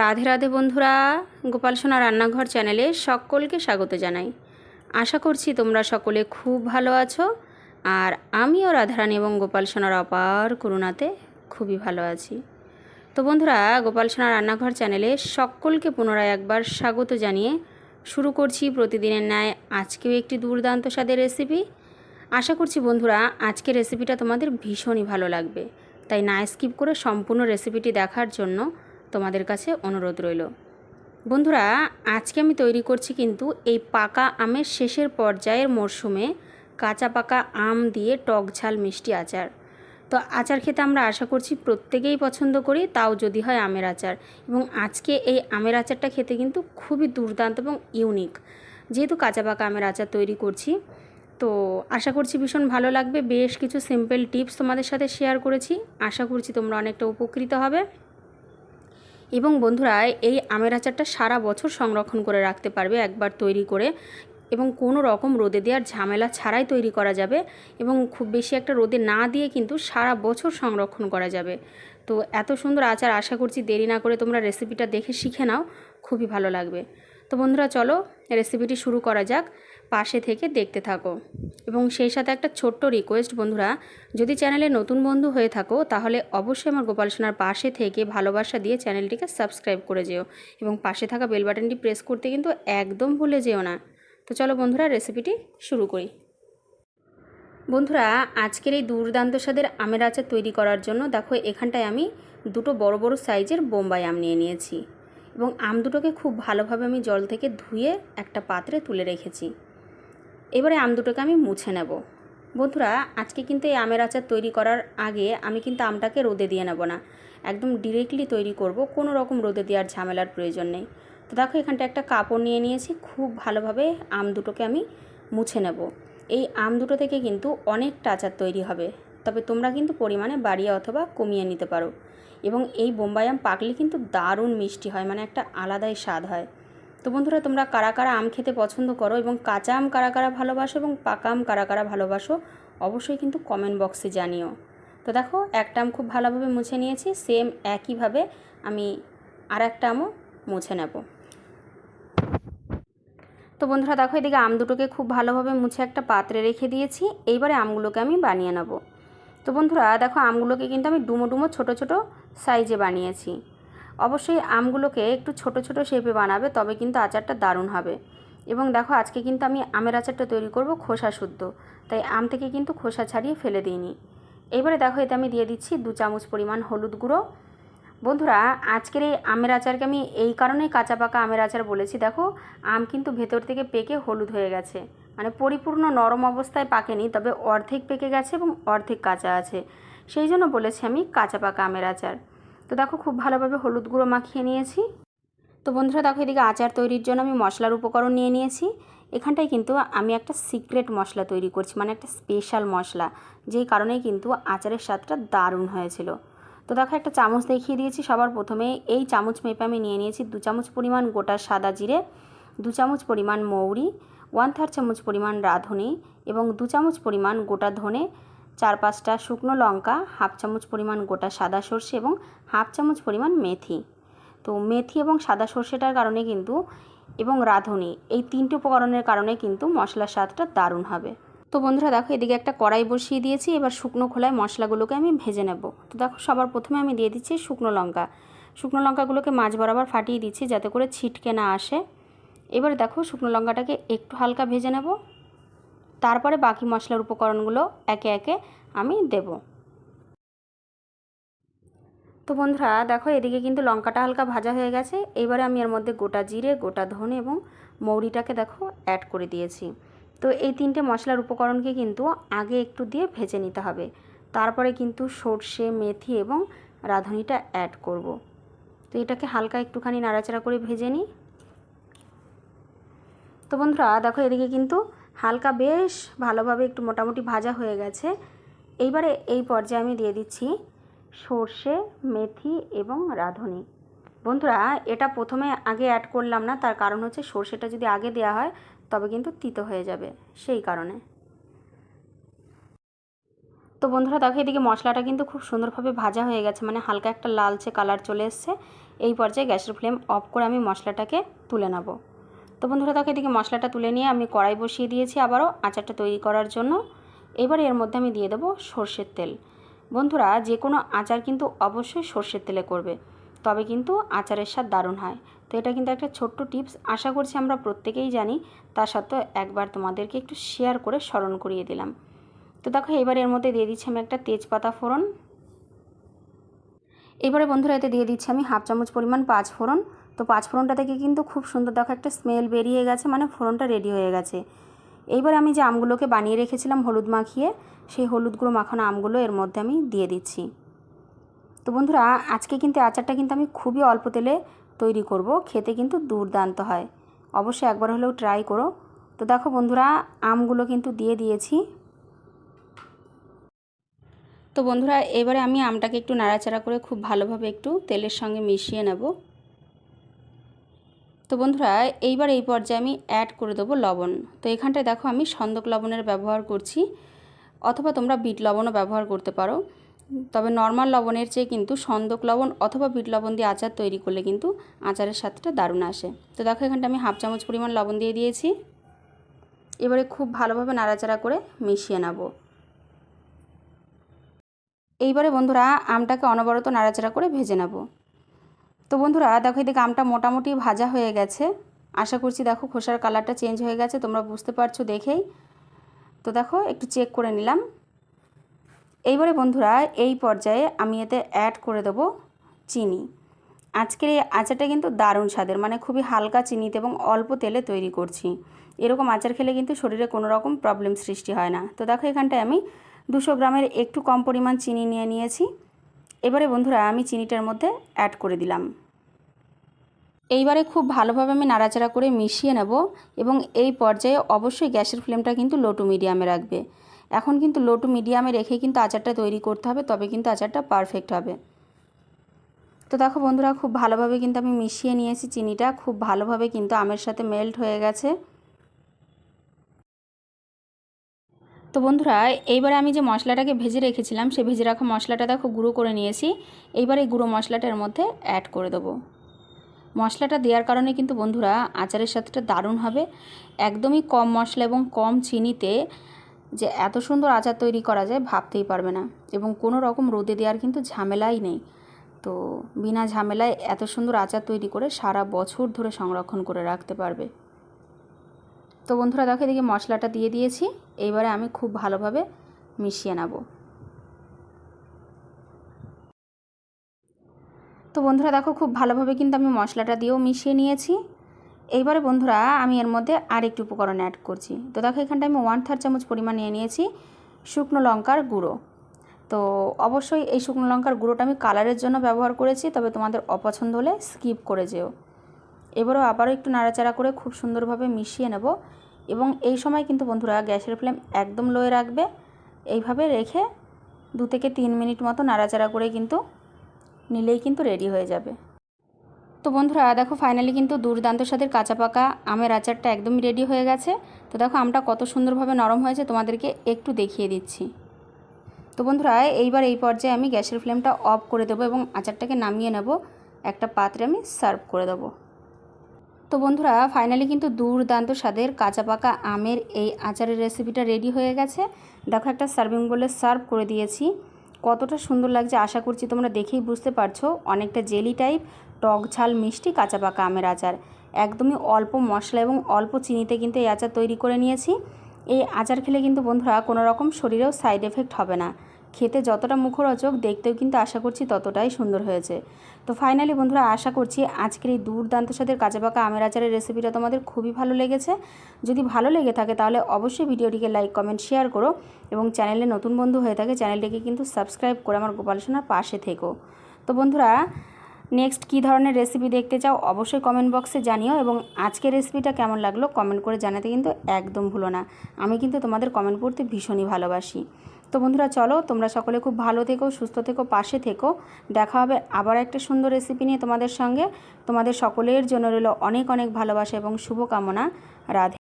রাধে রাধে বন্ধুরা, গোপাল সোনা রান্নাঘর চ্যানেলে সকলকে স্বাগত জানাই। আশা করছি তোমরা সকলে খুব ভালো আছো আর আমিও রাধারানী এবং গোপাল সোনার অপার করুণাতে খুবই ভালো আছি। তো বন্ধুরা, গোপাল সোনা রান্নাঘর চ্যানেলে সকলকে পুনরায় একবার স্বাগত জানিয়ে শুরু করছি প্রতিদিনের ন্যায় আজকেও একটি দুর্দান্ত স্বাদের রেসিপি আশা করছি বন্ধুরা, আজকের রেসিপিটা তোমাদের ভীষণই ভালো লাগবে। তাই না স্কিপ করে সম্পূর্ণ রেসিপিটি দেখার জন্য তোমাদের কাছে অনুরোধ রইল। বন্ধুরা, আজকে আমি তৈরি করছি কিন্তু এই পাকা আমের শেষের পর্যায়ের মরশুমে কাঁচা পাকা আম দিয়ে টক ঝাল মিষ্টি আচার। তো আচার খেতে আমরা আশা করছি প্রত্যেকেই পছন্দ করি, তাও যদি হয় আমের আচার। এবং আজকে এই আমের আচারটা খেতে কিন্তু খুবই দুর্দান্ত এবং ইউনিক। যেহেতু কাঁচা পাকা আমের আচার তৈরি করছি, তো আশা করছি ভীষণ ভালো লাগবে। বেশ কিছু সিম্পল টিপস তোমাদের সাথে শেয়ার করেছি। আশা করছি তোমরা অনেকটা উপকৃত হবে। এবং বন্ধুরা, এই আমের আচারটা সারা বছর সংরক্ষণ করে রাখতে পারবে, একবার তৈরি করে। এবং কোনো রকম রোদে দেওয়ার ঝামেলা ছাড়াই তৈরি করা যাবে এবং খুব বেশি একটা রোদে না দিয়ে কিন্তু সারা বছর সংরক্ষণ করা যাবে। তো এত সুন্দর আচার আশা করছি দেরি না করে তোমরা রেসিপিটা দেখে শিখে নাও, খুবই ভালো লাগবে। তো বন্ধুরা চলো রেসিপিটি শুরু করা যাক, পাশে থেকে দেখতে থাকো। এবং সেই সাথে একটা ছোট্ট রিকোয়েস্ট বন্ধুরা, যদি চ্যানেলে নতুন বন্ধু হয়ে থাকো, তাহলে অবশ্যই আমার গোপাল সোনার পাশে থেকে ভালোবাসা দিয়ে চ্যানেলটিকে সাবস্ক্রাইব করে যেও। এবং পাশে থাকা বেল বাটনটি প্রেস করতে কিন্তু একদম ভুলে যেও না। তো চলো বন্ধুরা রেসিপিটি শুরু করি। বন্ধুরা, আজকের এই দুর্দান্ত স্বাদের আমের আচার তৈরি করার জন্য দেখো, এখানটায় আমি দুটো বড় বড় সাইজের বোম্বাই আম নিয়ে নিয়েছি। এবং আম দুটোকে খুব ভালোভাবে আমি জল থেকে ধুয়ে একটা পাত্রে তুলে রেখেছি। এবারে আম দুটোকে আমি মুছে নেব। বন্ধুরা, আজকে কিন্তু এই আমের আচার তৈরি করার আগে আমি কিন্তু আমটাকে রোদে দিয়ে নেব না। একদম ডিরেক্টলি তৈরি করব, কোনো রকম রোদে দেওয়ার ঝামেলার প্রয়োজন নেই। তো দেখো, এখানটা একটা কাপড় নিয়ে নিয়েছি, খুব ভালোভাবে আম দুটোকে আমি মুছে নেব। এই আম দুটো থেকে কিন্তু অনেকটা আচার তৈরি হবে। তবে তোমরা কিন্তু পরিমাণে বাড়িয়ে অথবা কমিয়ে নিতে পারো। এবং এই বোম্বাই আম পাকলে কিন্তু দারুণ মিষ্টি হয় মানে একটা আলাদাই স্বাদ হয়। তো বন্ধুরা, তোমরা কারা কারা আম খেতে পছন্দ করো এবং কাঁচা আম কারা কারা ভালোবাসো এবং পাকা আম কারা কারা ভালোবাসো, অবশ্যই কিন্তু কমেন্ট বক্সে জানিও। তো দেখো, একটা আম খুব ভালোভাবে মুছে নিয়েছি, সেম একইভাবে আমি আর একটা আমও মুছে নেব। তো বন্ধুরা, দেখো এদিকে আম দুটোকে খুব ভালোভাবে মুছে একটা পাত্রে রেখে দিয়েছি, এইবারে আমগুলোকে আমি বানিয়ে নেব। তো বন্ধুরা, দেখো আমগুলোকে কিন্তু আমি ডুমো ডুমো ছোটো ছোটো সাইজে বানিয়েছি। অবশ্যই আমগুলোকে একটু ছোট ছোট শেপে বানাবে, তবে কিন্তু আচারটা দারুণ হবে। এবং দেখো, আজকে কিন্তু আমি আমের আচারটা তৈরি করব খোসা শুদ্ধ, তাই আম থেকে কিন্তু খোসা ছাড়িয়ে ফেলে দিইনি। এবারে দেখো, এতে আমি দিয়ে দিচ্ছি দু চামচ পরিমাণ হলুদ গুঁড়ো। বন্ধুরা, আজকের এই আমের আচারকে আমি এই কারণেই কাঁচা পাকা আমের আচার বলেছি। দেখো, আম কিন্তু ভেতর থেকে পেকে হলুদ হয়ে গেছে। মানে পরিপূর্ণ নরম অবস্থায় পাকেনি, তবে অর্ধেক পেকে গেছে এবং অর্ধেক কাঁচা আছে। সেই জন্য বলেছি আমি কাঁচা পাকা আমের আচার। তো দেখো খুব ভালোভাবে হলুদ গুঁড়ো মাখিয়ে নিয়েছি। তো বন্ধুরা দেখো এদিকে আচার তৈরির জন্য আমি মশলার উপকরণ নিয়ে নিয়েছি। এখানটায় কিন্তু আমি একটা সিক্রেট মশলা তৈরি করছি মানে একটা স্পেশাল মশলা, যেই কারণেই কিন্তু আচারের স্বাদটা দারুণ হয়েছিল। তো দেখো একটা চামচ দেখিয়ে দিয়েছি সবার প্রথমে। এই চামচ মেপে আমি নিয়ে নিয়েছি দু চামচ পরিমাণ গোটা সাদা জিরে, দু চামচ পরিমাণ মৌরি ওয়ান থার্ড চামচ পরিমাণ রাঁধুনি এবং দু চামচ পরিমাণ গোটা ধনে, চার পাঁচটা শুকনো লঙ্কা, হাফ চামচ পরিমাণ গোটা সাদা সর্ষে এবং হাফ চামচ পরিমাণ মেথি। তো মেথি এবং সাদা সর্ষেটার কারণে কিন্তু এবং রাঁধুনি এই তিনটে উপকরণের কারণে কিন্তু মশলার স্বাদটা দারুণ হবে। তো বন্ধুরা দেখো এদিকে একটা কড়াই বসিয়ে দিয়েছি, এবার শুকনো খোলায় মশলাগুলোকে আমি ভেজে নেব। তো দেখো সবার প্রথমে আমি দিয়ে দিচ্ছি শুকনো লঙ্কা। শুকনো লঙ্কাগুলোকে মাছ বরাবর ফাটিয়ে দিচ্ছি যাতে করে ছিটকে না আসে। এবারে দেখো শুকনো লঙ্কাটাকে একটু হালকা ভেজে নেব। তারপরে বাকি মশলার উপকরণগুলো একে একে আমি দেব। তো বন্ধুরা, দেখো এদিকে কিন্তু লঙ্কাটা হালকা ভাজা হয়ে গেছে। এবারে আমি এর মধ্যে গোটা জিরে, গোটা ধনে এবং মৌরিটাকে দেখো অ্যাড করে দিয়েছি। তো এই তিনটে মশলার উপকরণকে কিন্তু আগে একটু দিয়ে ভেজে নিতে হবে। তারপরে কিন্তু সর্ষে, মেথি এবং রাঁধুনিটা অ্যাড করব। তো এটাকে হালকা একটুখানি নাড়াচাড়া করে ভেজে নিই। তো বন্ধুরা, দেখো এদিকে কিন্তু হালকা বেশ ভালোভাবে একটু মোটামুটি ভাজা হয়ে গেছে। এইবারে এই পর্যায়ে আমি দিয়ে দিচ্ছি সর্ষে, মেথি এবং রাঁধুনি। বন্ধুরা, এটা প্রথমে আগে অ্যাড করলাম না, তার কারণ হচ্ছে সর্ষেটা যদি আগে দেওয়া হয়, তবে কিন্তু তিতো হয়ে যাবে, সেই কারণে। তো বন্ধুরা, দেখো এদিকে মশলাটা কিন্তু খুব সুন্দরভাবে ভাজা হয়ে গেছে মানে হালকা একটা লালচে কালার চলে এসছে। এই পর্যায়ে গ্যাসের ফ্লেম অফ করে আমি মশলাটাকে তুলে নেব। তো বন্ধুরা, দেখো এদিকে মশলাটা তুলে নিয়ে আমি কড়াই বসিয়ে দিয়েছি আবারও আচারটা তৈরি করার জন্য। এবার এর মধ্যে আমি দিয়ে দেবো সর্ষের তেল। বন্ধুরা, যে কোনো আচার কিন্তু অবশ্যই সর্ষের তেলে করবে, তবে কিন্তু আচারের স্বাদ দারুণ হয়। তো এটা কিন্তু একটা ছোট্ট টিপস, আশা করছি আমরা প্রত্যেকেই জানি, তা সত্ত্বেও একবার তোমাদেরকে একটু শেয়ার করে স্মরণ করিয়ে দিলাম। তো দেখো, এবার এর মধ্যে দিয়ে দিচ্ছি আমি একটা তেজপাতা ফোড়ন। এবারে বন্ধুরা, এতে দিয়ে দিচ্ছি আমি হাফ চামচ পরিমাণ পাঁচ ফোড়ন। তো পাঁচ ফোড়নটা থেকে কিন্তু খুব সুন্দর। দেখো একটা স্মেল বেরিয়ে গেছে মানে ফোড়নটা রেডি হয়ে গেছে। এইবার আমি যে আমগুলোকে বানিয়ে রেখেছিলাম হলুদ মাখিয়ে, সেই হলুদ গুঁড়ো মাখানো আমগুলো এর মধ্যে আমি দিয়ে দিচ্ছি। তো বন্ধুরা, আজকে কিন্তু আচারটা কিন্তু আমি খুবই অল্প তেলে তৈরি করব, খেতে কিন্তু দুর্দান্ত হয়। অবশ্যই একবার হলেও ট্রাই করো। তো দেখো বন্ধুরা, আমগুলো কিন্তু দিয়ে দিয়েছি। তো বন্ধুরা, এবারে আমি আমটাকে একটু নাড়াচাড়া করে খুব ভালোভাবে একটু তেলের সঙ্গে মিশিয়ে নেব। তো বন্ধুরা, এইবার এই পর্যায়ে আমি অ্যাড করে দেবো লবণ। তো এখানটায় দেখো আমি সন্দক লবণের ব্যবহার করছি, অথবা তোমরা বিট লবণও ব্যবহার করতে পারো। তবে নর্মাল লবণের চেয়ে কিন্তু সন্দক লবণ অথবা বিট লবণ দিয়ে আচার তৈরি করলে কিন্তু আচারের স্বাদটা দারুণ আসে। তো দেখো এখানটা আমি হাফ চামচ পরিমাণ লবণ দিয়ে দিয়েছি। এবারে খুব ভালোভাবে নাড়াচাড়া করে মিশিয়ে নেব। এইবারে বন্ধুরা, আমটাকে অনবরত নাড়াচাড়া করে ভেজে নেব। তো বন্ধুরা, দেখো এদিকে আমটা মোটামুটি ভাজা হয়ে গেছে। আশা করছি দেখো খোসার কালারটা চেঞ্জ হয়ে গেছে, তোমরা বুঝতে পারছ দেখেই। তো দেখো, একটু চেক করে নিলাম। এইবারে বন্ধুরা, এই পর্যায়ে আমি এতে অ্যাড করে দেবো চিনি। আজকের এই আচারটা কিন্তু দারুণ স্বাদের মানে খুবই হালকা চিনিতে এবং অল্প তেলে তৈরি করছি। এরকম আচার খেলে কিন্তু শরীরে কোনো রকম প্রবলেম সৃষ্টি হয় না। তো দেখো এখানটায় আমি দুশো গ্রামের একটু কম পরিমাণ চিনি নিয়ে নিয়েছি। এবারে বন্ধুরা আমি চিনিটার মধ্যে অ্যাড করে দিলাম। এইবারে খুব ভালোভাবে আমি নাড়াচাড়া করে মিশিয়ে নেব এবং এই পর্যায়ে অবশ্যই গ্যাসের ফ্লেমটা কিন্তু লো টু মিডিয়ামে রাখবে। এখন কিন্তু লো টু মিডিয়ামে রেখে কিন্তু আচারটা তৈরি করতে হবে, তবে কিন্তু আচারটা পারফেক্ট হবে। তো দেখো বন্ধুরা, খুব ভালোভাবে কিন্তু আমি মিশিয়ে নিয়েছি চিনিটা, খুব ভালোভাবে কিন্তু আমের সাথে মেল্ট হয়ে গেছে। তো বন্ধুরা, এইবারে আমি যে মশলাটাকে ভেজে রেখেছিলাম সে ভেজে রাখা মশলাটা দেখো গুঁড়ো করে নিয়েছি। এইবার এই গুঁড়ো মশলাটার মধ্যে অ্যাড করে দেবো। মশলাটা দেওয়ার কারণে কিন্তু বন্ধুরা, আচারের সাথেটা দারুণ হবে। একদমই কম মশলা এবং কম চিনিতে যে এত সুন্দর আচার তৈরি করা যায়, ভাবতেই পারবে না। এবং কোনো রকম রোদে দেওয়ার কিন্তু ঝামেলাই নেই। তো বিনা ঝামেলায় এত সুন্দর আচার তৈরি করে সারা বছর ধরে সংরক্ষণ করে রাখতে পারবে। তো বন্ধুরা দেখো এদিকে মশলাটা দিয়ে দিয়েছি। এইবারে আমি খুব ভালোভাবে মিশিয়ে নেব। তো বন্ধুরা দেখো খুব ভালোভাবে কিন্তু আমি মশলাটা দিয়েও মিশিয়ে নিয়েছি। এইবারে বন্ধুরা আমি এর মধ্যে আর একটু উপকরণ অ্যাড করছি। তো দেখো এখানটা আমি ওয়ান থার্ড চামচ পরিমাণ নিয়ে নিয়েছি শুকনো লঙ্কার গুঁড়ো। তো অবশ্যই এই শুকনো লঙ্কার গুঁড়োটা আমি কালারের জন্য ব্যবহার করেছি, তবে তোমাদের অপছন্দ হলে স্কিপ করে যেও। এবারও আবারও একটু নাড়াচাড়া করে খুব সুন্দরভাবে মিশিয়ে নেব এবং এই সময় কিন্তু বন্ধুরা গ্যাসের ফ্লেম একদম লোয়ে রাখবে। এইভাবে রেখে দু থেকে তিন মিনিট মতো নাড়াচাড়া করে কিন্তু নিলেই কিন্তু রেডি হয়ে যাবে। তো বন্ধুরা, দেখো ফাইনালি কিন্তু দুর্দান্ত স্বাদের কাঁচা পাকা আমের আচারটা একদমই রেডি হয়ে গেছে। তো দেখো আমটা কত সুন্দরভাবে নরম হয়েছে, তোমাদেরকে একটু দেখিয়ে দিচ্ছি। তো বন্ধুরা, এইবার এই পর্যায়ে আমি গ্যাসের ফ্লেমটা অফ করে দেবো এবং আচারটাকে নামিয়ে নেব। একটা পাত্রে আমি সার্ভ করে দেবো। তো বন্ধুরা ফাইনালি কিন্তু দুর্দান্ত স্বাদের কাঁচা পাকা আমের এই আচারের রেসিপিটা রেডি হয়ে গেছে। দেখো, একটা সার্ভিং বলে সার্ভ করে দিয়েছি। কতটা সুন্দর লাগছে, আশা করছি তোমরা দেখেই বুঝতে পারছ। অনেকটা জেলি টাইপ টক ঝাল, মিষ্টি কাঁচা পাকা আমের আচার। একদমই অল্প মশলা এবং অল্প চিনিতে কিন্তু এই আচার তৈরি করে নিয়েছি। এই আচার খেলে কিন্তু বন্ধুরা কোনো রকম শরীরেও সাইড এফেক্ট হবে না। খেতে যতটা মুখরোচক, দেখতেও কিন্তু আশা করছি ততটাই সুন্দর হয়েছে। তো ফাইনালি বন্ধুরা, আশা করছি আজকের এই দুর্দান্ত সাথে কাঁচা পাকা আমের আচারের রেসিপিটা তোমাদের খুবই ভালো লেগেছে। যদি ভালো লেগে থাকে তাহলে অবশ্যই ভিডিওটিকে লাইক কমেন্ট শেয়ার করো এবং চ্যানেলে নতুন বন্ধু হয়ে থাকে চ্যানেলটিকে কিন্তু সাবস্ক্রাইব করে আমার গোপাল সোনার পাশে থেকো। তো বন্ধুরা নেক্সট কী ধরনের রেসিপি দেখতে চাও অবশ্যই কমেন্ট বক্সে জানিও এবং আজকের রেসিপিটা কেমন লাগল কমেন্ট করে জানাতে কিন্তু একদম ভুলো না। আমি কিন্তু তোমাদের কমেন্ট পড়তে ভীষণই ভালোবাসি। তো বন্ধুরা চলো, তোমরা সকলে খুব ভালো থেকো, সুস্থ থেকো, পাশে থেকো। দেখা হবে আবার একটা সুন্দর রেসিপি নিয়ে তোমাদের সঙ্গে। তোমাদের সকলের জন্য রইল অনেক অনেক ভালোবাসা এবং শুভকামনা। রাধে।